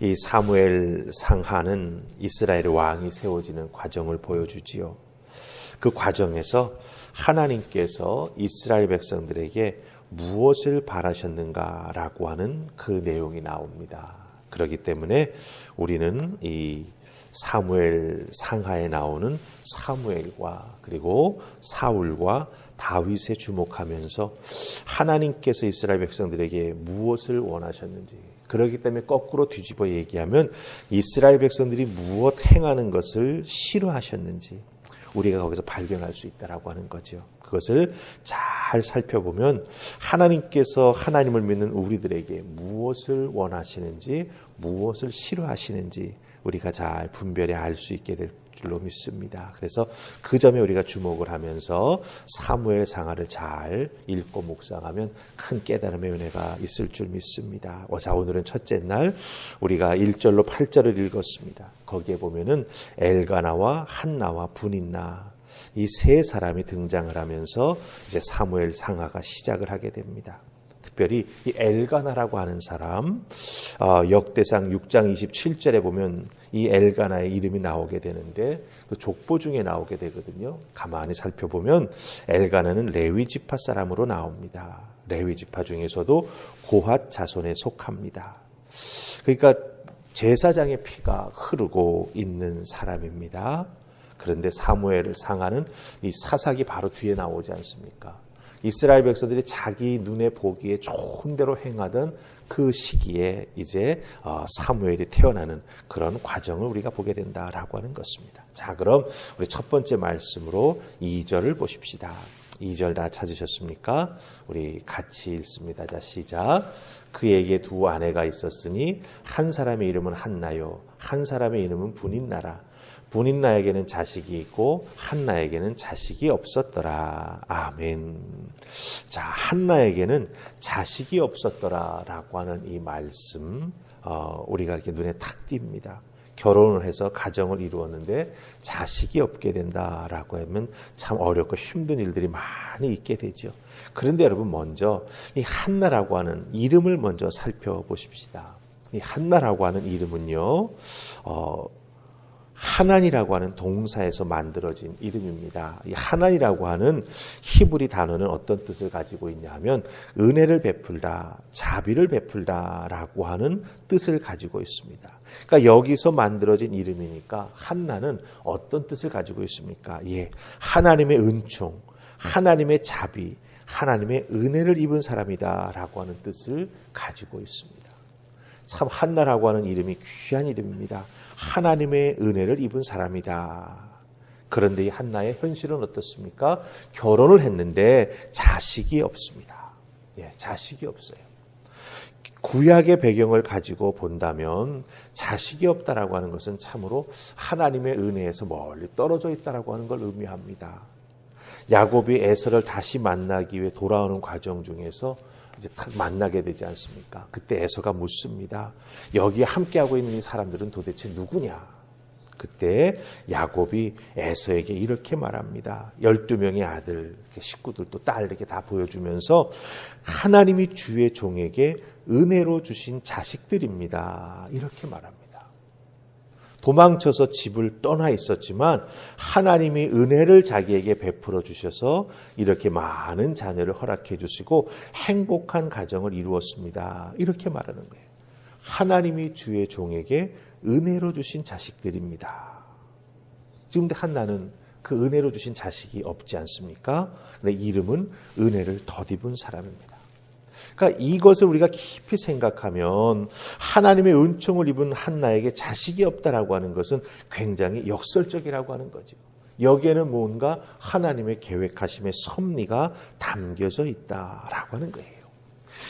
이 사무엘 상하는 이스라엘 왕이 세워지는 과정을 보여주지요. 그 과정에서 하나님께서 이스라엘 백성들에게 무엇을 바라셨는가라고 하는 그 내용이 나옵니다. 그렇기 때문에 우리는 이 사무엘 상하에 나오는 사무엘과 그리고 사울과 다윗에 주목하면서 하나님께서 이스라엘 백성들에게 무엇을 원하셨는지 그렇기 때문에 거꾸로 뒤집어 얘기하면 이스라엘 백성들이 무엇 행하는 것을 싫어하셨는지 우리가 거기서 발견할 수 있다라고 하는 거죠. 그것을 잘 살펴보면 하나님께서 하나님을 믿는 우리들에게 무엇을 원하시는지 무엇을 싫어하시는지 우리가 잘 분별해 알 수 있게 될 줄로 믿습니다. 그래서 그 점에 우리가 주목을 하면서 사무엘 상하를 잘 읽고 묵상하면 큰 깨달음의 은혜가 있을 줄 믿습니다. 자, 오늘은 첫째 날 우리가 1절로 8절을 읽었습니다. 거기에 보면은 엘가나와 한나와 분인나 이 세 사람이 등장을 하면서 이제 사무엘 상하가 시작을 하게 됩니다. 특별히 이 엘가나라고 하는 사람 어, 역대상 6장 27절에 보면 이 엘가나의 이름이 나오게 되는데 그 족보 중에 나오게 되거든요. 가만히 살펴보면 엘가나는 레위 지파 사람으로 나옵니다. 레위 지파 중에서도 고핫 자손에 속합니다. 그러니까 제사장의 피가 흐르고 있는 사람입니다. 그런데 사무엘을 상하는 이 사사기 바로 뒤에 나오지 않습니까? 이스라엘 백성들이 자기 눈에 보기에 좋은 대로 행하던 그 시기에 이제 어, 사무엘이 태어나는 그런 과정을 우리가 보게 된다라고 하는 것입니다. 자, 그럼 우리 첫 번째 말씀으로 2절을 보십시다. 2절 다 찾으셨습니까? 우리 같이 읽습니다. 자, 시작. 그에게 두 아내가 있었으니 한 사람의 이름은 한나요. 한 사람의 이름은 분인나라. 분인나에게는 자식이 있고 한나에게는 자식이 없었더라. 아멘. 자, 한나에게는 자식이 없었더라라고 하는 이 말씀 어, 우리가 이렇게 눈에 탁 띕니다. 결혼을 해서 가정을 이루었는데 자식이 없게 된다라고 하면 참 어렵고 힘든 일들이 많이 있게 되죠. 그런데 여러분 먼저 이 한나라고 하는 이름을 먼저 살펴보십시다. 이 한나라고 하는 이름은요, 어, 하나니라고 하는 동사에서 만들어진 이름입니다. 이 하나니라고 하는 히브리 단어는 어떤 뜻을 가지고 있냐 하면 은혜를 베풀다, 자비를 베풀다라고 하는 뜻을 가지고 있습니다. 그러니까 여기서 만들어진 이름이니까 한나는 어떤 뜻을 가지고 있습니까? 예. 하나님의 은총, 하나님의 자비, 하나님의 은혜를 입은 사람이다라고 하는 뜻을 가지고 있습니다. 참 한나라고 하는 이름이 귀한 이름입니다. 하나님의 은혜를 입은 사람이다. 그런데 이 한나의 현실은 어떻습니까? 결혼을 했는데 자식이 없습니다. 예, 자식이 없어요. 구약의 배경을 가지고 본다면 자식이 없다라고 하는 것은 참으로 하나님의 은혜에서 멀리 떨어져 있다라고 하는 걸 의미합니다. 야곱이 에서를 다시 만나기 위해 돌아오는 과정 중에서 이제 탁 만나게 되지 않습니까? 그때 에서가 묻습니다. 여기 함께하고 있는 이 사람들은 도대체 누구냐? 그때 야곱이 에서에게 이렇게 말합니다. 12명의 아들, 식구들 또딸 이렇게 다 보여주면서 하나님이 주의 종에게 은혜로 주신 자식들입니다. 이렇게 말합니다. 도망쳐서 집을 떠나 있었지만 하나님이 은혜를 자기에게 베풀어 주셔서 이렇게 많은 자녀를 허락해 주시고 행복한 가정을 이루었습니다. 이렇게 말하는 거예요. 하나님이 주의 종에게 은혜로 주신 자식들입니다. 지금 한나는 그 은혜로 주신 자식이 없지 않습니까? 근데 이름은 은혜를 덧입은 사람입니다. 그러니까 이것을 우리가 깊이 생각하면 하나님의 은총을 입은 한나에게 자식이 없다라고 하는 것은 굉장히 역설적이라고 하는 거죠. 여기에는 뭔가 하나님의 계획하심의 섭리가 담겨져 있다라고 하는 거예요.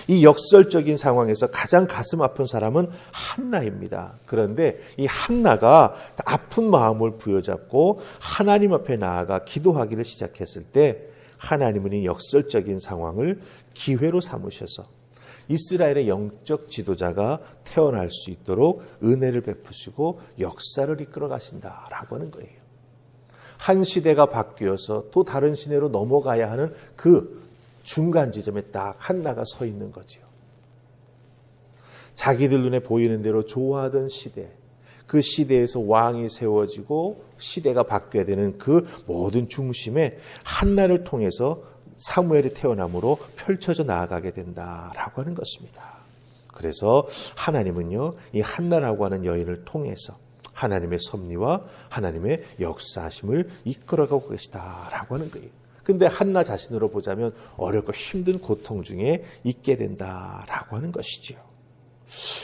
이 역설적인 상황에서 가장 가슴 아픈 사람은 한나입니다. 그런데 이 한나가 아픈 마음을 부여잡고 하나님 앞에 나아가 기도하기를 시작했을 때 하나님은 이 역설적인 상황을 기회로 삼으셔서 이스라엘의 영적 지도자가 태어날 수 있도록 은혜를 베푸시고 역사를 이끌어 가신다라고 하는 거예요. 한 시대가 바뀌어서 또 다른 시대로 넘어가야 하는 그 중간 지점에 딱 한나가 서 있는 거지요. 자기들 눈에 보이는 대로 좋아하던 시대, 그 시대에서 왕이 세워지고 시대가 바뀌어야 되는 그 모든 중심에 한나를 통해서 사무엘이 태어남으로 펼쳐져 나아가게 된다라고 하는 것입니다. 그래서 하나님은요, 이 한나라고 하는 여인을 통해서 하나님의 섭리와 하나님의 역사심을 이끌어가고 계시다라고 하는 거예요. 근데 한나 자신으로 보자면 어렵고 힘든 고통 중에 있게 된다라고 하는 것이지요.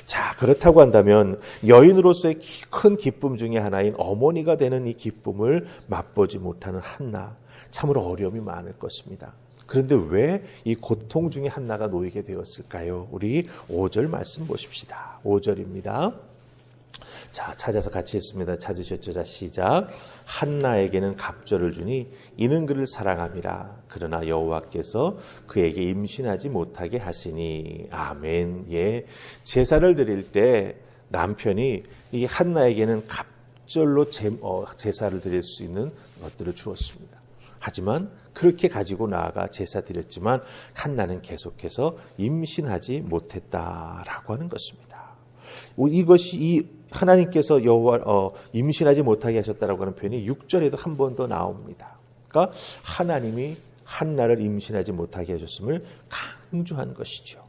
자, 그렇다고 한다면 여인으로서의 큰 기쁨 중의 하나인 어머니가 되는 이 기쁨을 맛보지 못하는 한나, 참으로 어려움이 많을 것입니다. 그런데 왜 이 고통 중에 한나가 놓이게 되었을까요? 우리 5절 말씀 보십시다. 5절입니다. 자, 찾아서 같이 했습니다. 찾으셨죠? 자, 시작. 한나에게는 갑절을 주니 이는 그를 사랑함이라. 그러나 여호와께서 그에게 임신하지 못하게 하시니. 아멘. 예. 제사를 드릴 때 남편이 이 한나에게는 갑절로 제, 어, 제사를 드릴 수 있는 것들을 주었습니다. 하지만 그렇게 가지고 나아가 제사 드렸지만 한나는 계속해서 임신하지 못했다라고 하는 것입니다. 이것이 이 하나님께서 여호와 어, 임신하지 못하게 하셨다라고 하는 표현이 6절에도 한 번 더 나옵니다. 그러니까 하나님이 한나를 임신하지 못하게 하셨음을 강조한 것이죠.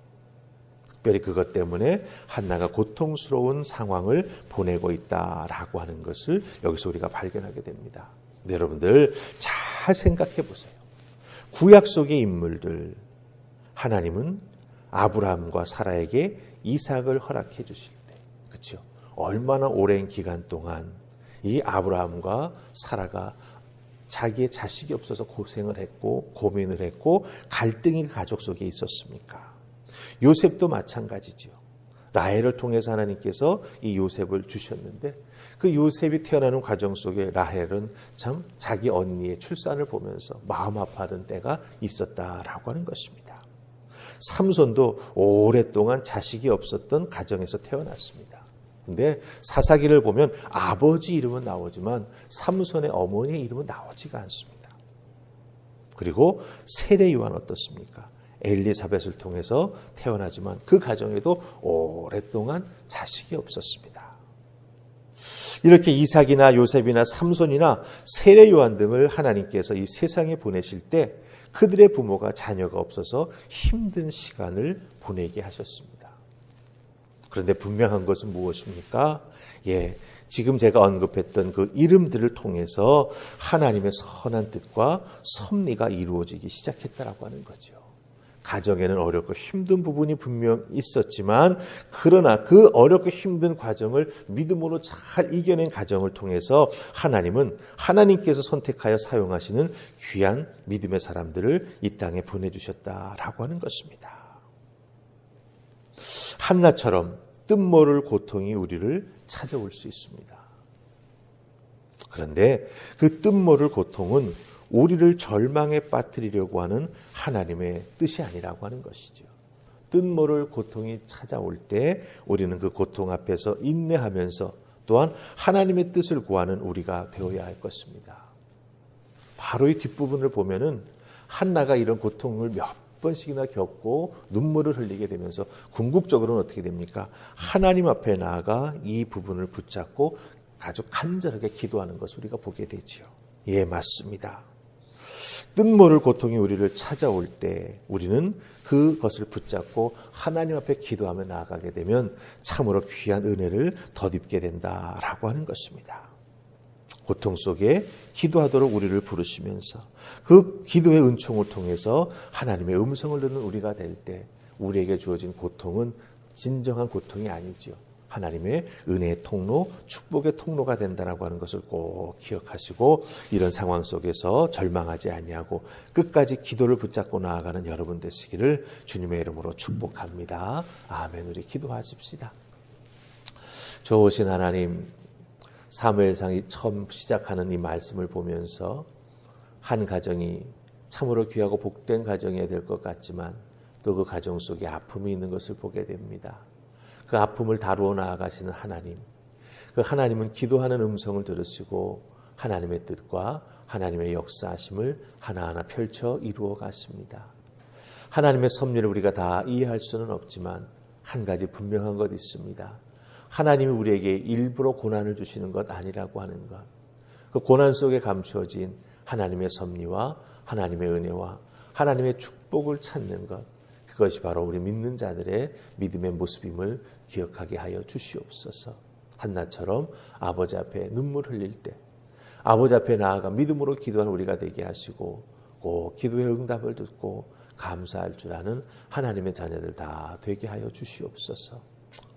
특별히 그것 때문에 한나가 고통스러운 상황을 보내고 있다라고 하는 것을 여기서 우리가 발견하게 됩니다. 네, 여러분들 잘 생각해 보세요. 구약 속의 인물들 하나님은 아브라함과 사라에게 이삭을 허락해 주실 때 그렇죠? 얼마나 오랜 기간 동안 이 아브라함과 사라가 자기의 자식이 없어서 고생을 했고 고민을 했고 갈등이 그 가족 속에 있었습니까? 요셉도 마찬가지죠. 라헬을 통해서 하나님께서 이 요셉을 주셨는데 그 요셉이 태어나는 과정 속에 라헬은 참 자기 언니의 출산을 보면서 마음 아파하던 때가 있었다라고 하는 것입니다. 삼손도 오랫동안 자식이 없었던 가정에서 태어났습니다. 근데 사사기를 보면 아버지 이름은 나오지만 삼손의 어머니의 이름은 나오지가 않습니다. 그리고 세례 요한 어떻습니까? 엘리사벳을 통해서 태어나지만 그 가정에도 오랫동안 자식이 없었습니다. 이렇게 이삭이나 요셉이나 삼손이나 세례 요한 등을 하나님께서 이 세상에 보내실 때 그들의 부모가 자녀가 없어서 힘든 시간을 보내게 하셨습니다. 그런데 분명한 것은 무엇입니까? 예, 지금 제가 언급했던 그 이름들을 통해서 하나님의 선한 뜻과 섭리가 이루어지기 시작했다라고 하는 거죠. 가정에는 어렵고 힘든 부분이 분명 있었지만 그러나 그 어렵고 힘든 과정을 믿음으로 잘 이겨낸 가정을 통해서 하나님은 하나님께서 선택하여 사용하시는 귀한 믿음의 사람들을 이 땅에 보내주셨다라고 하는 것입니다. 한나처럼 뜻모를 고통이 우리를 찾아올 수 있습니다. 그런데 그 뜻모를 고통은 우리를 절망에 빠뜨리려고 하는 하나님의 뜻이 아니라고 하는 것이죠. 뜻모를 고통이 찾아올 때 우리는 그 고통 앞에서 인내하면서 또한 하나님의 뜻을 구하는 우리가 되어야 할 것입니다. 바로 이 뒷부분을 보면은 한나가 이런 고통을 몇 번씩이나 겪고 눈물을 흘리게 되면서 궁극적으로는 어떻게 됩니까? 하나님 앞에 나아가 이 부분을 붙잡고 아주 간절하게 기도하는 것을 우리가 보게 되지요. 예, 맞습니다. 뜻모를 고통이 우리를 찾아올 때 우리는 그것을 붙잡고 하나님 앞에 기도하며 나아가게 되면 참으로 귀한 은혜를 덧입게 된다라고 하는 것입니다. 고통 속에 기도하도록 우리를 부르시면서 그 기도의 은총을 통해서 하나님의 음성을 듣는 우리가 될 때 우리에게 주어진 고통은 진정한 고통이 아니지요. 하나님의 은혜의 통로, 축복의 통로가 된다라고 하는 것을 꼭 기억하시고 이런 상황 속에서 절망하지 아니하고 끝까지 기도를 붙잡고 나아가는 여러분 되시기를 주님의 이름으로 축복합니다. 아멘. 우리 기도하십시다. 좋으신 하나님, 사무엘상이 처음 시작하는 이 말씀을 보면서 한 가정이 참으로 귀하고 복된 가정이어야 될것 같지만 또 그 가정 속에 아픔이 있는 것을 보게 됩니다. 그 아픔을 다루어 나아가시는 하나님. 그 하나님은 기도하는 음성을 들으시고 하나님의 뜻과 하나님의 역사하심을 하나하나 펼쳐 이루어 갔습니다. 하나님의 섭리를 우리가 다 이해할 수는 없지만 한 가지 분명한 것 있습니다. 하나님이 우리에게 일부러 고난을 주시는 것 아니라고 하는 것. 그 고난 속에 감추어진 하나님의 섭리와 하나님의 은혜와 하나님의 축복을 찾는 것. 그것이 바로 우리 믿는 자들의 믿음의 모습임을 기억하게 하여 주시옵소서. 한나처럼 아버지 앞에 눈물 흘릴 때 아버지 앞에 나아가 믿음으로 기도하는 우리가 되게 하시고 꼭 기도의 응답을 듣고 감사할 줄 아는 하나님의 자녀들 다 되게 하여 주시옵소서.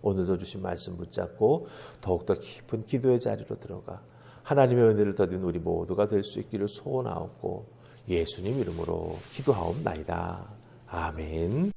오늘도 주신 말씀 붙잡고 더욱더 깊은 기도의 자리로 들어가 하나님의 은혜를 더딘 우리 모두가 될 수 있기를 소원하옵고 예수님 이름으로 기도하옵나이다. 아멘.